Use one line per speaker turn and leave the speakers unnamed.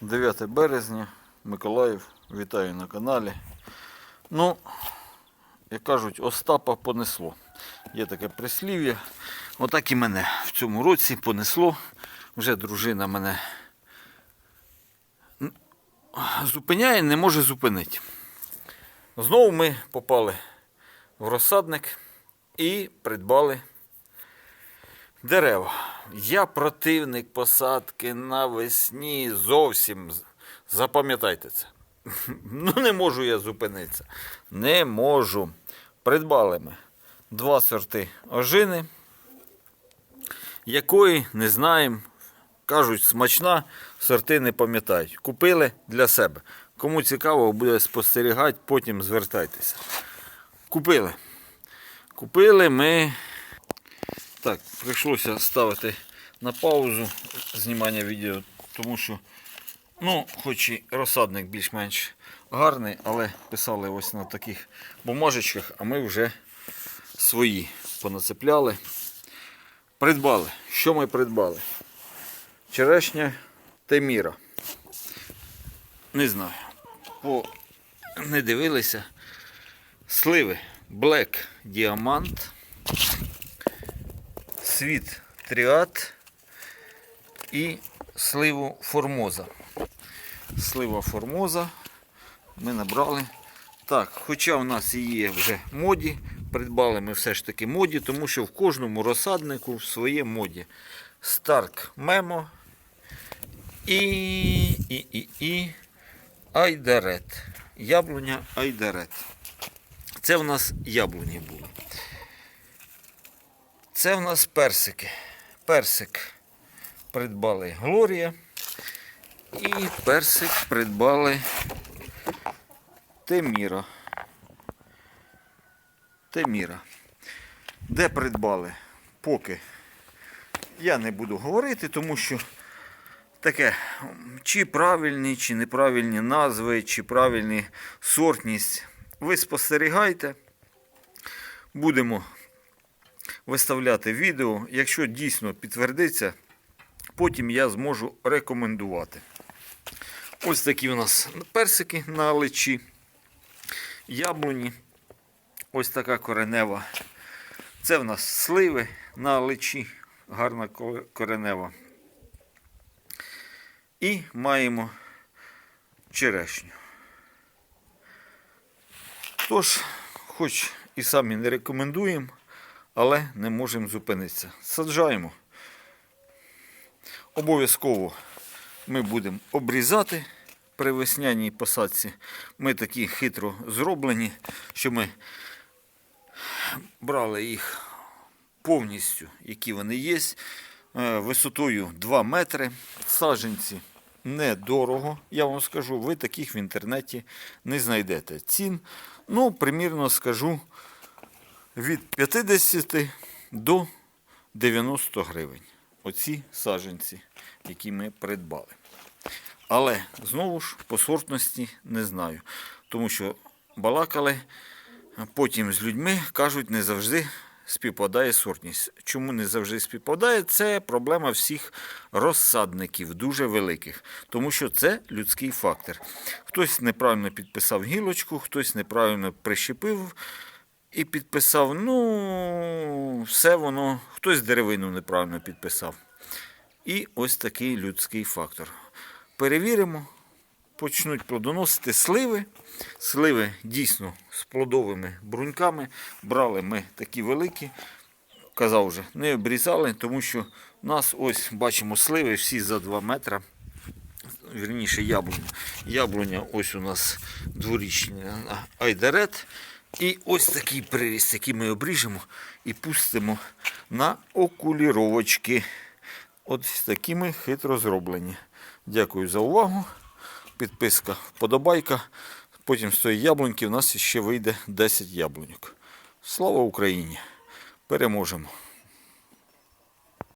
9 березня, Миколаїв, вітаю на каналі. Ну, як кажуть, Остапа понесло. Є таке прислів'я. Отак і мене в цьому році понесло. Вже дружина мене зупиняє, не може зупинити. Знову ми попали в розсадник і придбали дерева. Я противник посадки навесні зовсім. Запам'ятайте це. Ну, не можу я зупинитися. Не можу. Придбали ми два сорти ожини, якої не знаємо. Кажуть, смачна, сорти не пам'ятають. Купили для себе. Кому цікаво, буде спостерігати, потім звертайтеся. Купили. Купили ми так, прийшлося ставити на паузу знімання відео, тому що, ну, хоч і розсадник більш-менш гарний, але писали ось на таких бумажечках, а ми вже свої понацепляли. Придбали. Що ми придбали? Черешня Теміра. Не знаю. По... Не дивилися. Сливи Black Diamant світ тріат і сливу формоза. Слива формоза ми набрали. Так, хоча у нас є вже моді, придбали ми все ж таки моді, тому що в кожному розсаднику своє моді. Старк Мемо і, і, і, і Айдарет. Яблуня Айдарет. Це в нас яблуні були. Це в нас персики. Персик придбали Глорія. І персик придбали Теміра. Теміра. Де придбали? Поки я не буду говорити, тому що таке, чи правильні, чи неправильні назви, чи правильні сортність. Ви спостерігайте. Будемо виставляти відео. Якщо дійсно підтвердиться, потім я зможу рекомендувати. Ось такі у нас персики на личі, яблуні. Ось така коренева. Це в нас сливи на личі, гарна коренева. І маємо черешню. Тож, хоч і самі не рекомендуємо, але не можемо зупинитися. Саджаємо. Обов'язково ми будемо обрізати при весняній посадці. Ми такі хитро зроблені, що ми брали їх повністю, які вони є, е, висотою 2 метри. Саджанці недорого, я вам скажу, ви таких в інтернеті не знайдете. Цін, ну, примірно скажу, від 50 до 90 гривень. Оці саджанці, які ми придбали. Але знову ж по сортності не знаю. Тому що балакали потім з людьми, кажуть, не завжди співпадає сортність. Чому не завжди співпадає? Це проблема всіх розсадників, дуже великих. Тому що це людський фактор. Хтось неправильно підписав гілочку, хтось неправильно прищепив і підписав. Ну, все воно, хтось деревину неправильно підписав. І ось такий людський фактор. Перевіримо, почнуть плодоносити сливи. Сливи дійсно з плодовими бруньками. Брали ми такі великі. Казав вже, не обрізали, тому що у нас ось бачимо сливи всі за 2 метри. Вірніше яблуня. Яблуня ось у нас дворічна айдарет. І ось такий приріст, який ми обріжемо і пустимо на окуліровочки. От такими хитро зроблені. Дякую за увагу. Підписка, вподобайка. Потім з тої яблуньки в нас ще вийде 10 яблуньок. Слава Україні! Переможемо!